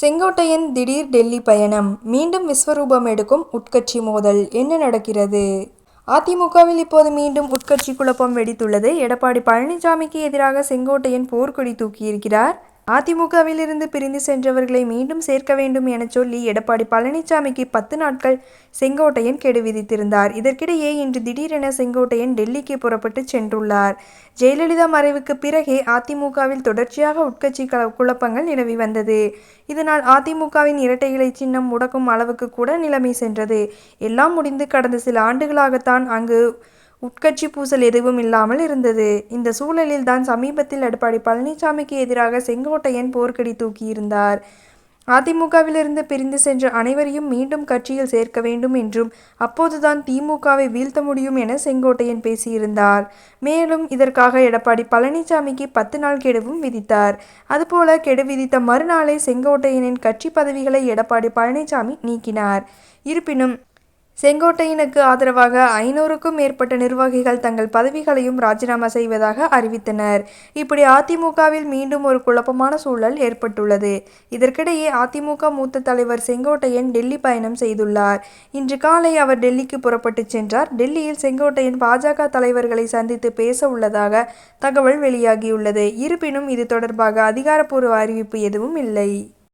செங்கோட்டையன் திடீர் டெல்லி பயணம். மீண்டும் விஸ்வரூபம் எடுக்கும் உட்கட்சி மோதல். என்ன நடக்கிறது? அதிமுகவில் இப்போது மீண்டும் உட்கட்சி குழப்பம் வெடித்துள்ளது. எடப்பாடி பழனிசாமிக்கு எதிராக செங்கோட்டையன் போர்க்கொடி தூக்கியிருக்கிறார். அதிமுகவில் இருந்து பிரிந்து சென்றவர்களை மீண்டும் சேர்க்க வேண்டும் என சொல்லி எடப்பாடி பழனிசாமிக்கு பத்து நாட்கள் செங்கோட்டையன் கெடு விதித்திருந்தார். இதற்கிடையே இன்று திடீரென செங்கோட்டையன் டெல்லிக்கு புறப்பட்டு சென்றுள்ளார். ஜெயலலிதா மறைவுக்கு பிறகே அதிமுகவில் தொடர்ச்சியாக உட்கட்சி கல- குழப்பங்கள் நிலவி வந்தது. இதனால் அதிமுகவின் இரட்டை இலை சின்னம் முடக்கும் அளவுக்கு கூட நிலைமை சென்றது. எல்லாம் முடிந்து கடந்த சில ஆண்டுகளாகத்தான் அங்கு உட்கட்சி பூசல் எதுவும் இல்லாமல் இருந்தது. இந்த சூழலில் தான் சமீபத்தில் எடப்பாடி பழனிசாமிக்கு எதிராக செங்கோட்டையன் போர்க்கடி தூக்கியிருந்தார். அதிமுகவிலிருந்து பிரிந்து சென்ற அனைவரையும் மீண்டும் கட்சியில் சேர்க்க வேண்டும் என்றும் அப்போதுதான் திமுகவை வீழ்த்த முடியும் என செங்கோட்டையன் பேசியிருந்தார். மேலும் இதற்காக எடப்பாடி பழனிசாமிக்கு பத்து நாள் கெடுவும் விதித்தார். அதுபோல கெடு விதித்த மறுநாளே செங்கோட்டையனின் கட்சி பதவிகளை எடப்பாடி பழனிசாமி நீக்கினார். இருப்பினும் செங்கோட்டையனுக்கு ஆதரவாக ஐநூறுக்கும் மேற்பட்ட நிர்வாகிகள் தங்கள் பதவிகளையும் ராஜினாமா செய்வதாக அறிவித்தனர். இப்படி அதிமுகவில் மீண்டும் ஒரு குழப்பமான சூழல் ஏற்பட்டுள்ளது. இதற்கிடையே அதிமுக மூத்த தலைவர் செங்கோட்டையன் டெல்லி பயணம் செய்துள்ளார். இன்று காலை அவர் டெல்லிக்கு புறப்பட்டு சென்றார். டெல்லியில் செங்கோட்டையன் பாஜக தலைவர்களை சந்தித்து பேச உள்ளதாக தகவல் வெளியாகியுள்ளது. இருப்பினும் இது தொடர்பாக அதிகாரப்பூர்வ அறிவிப்பு எதுவும் இல்லை.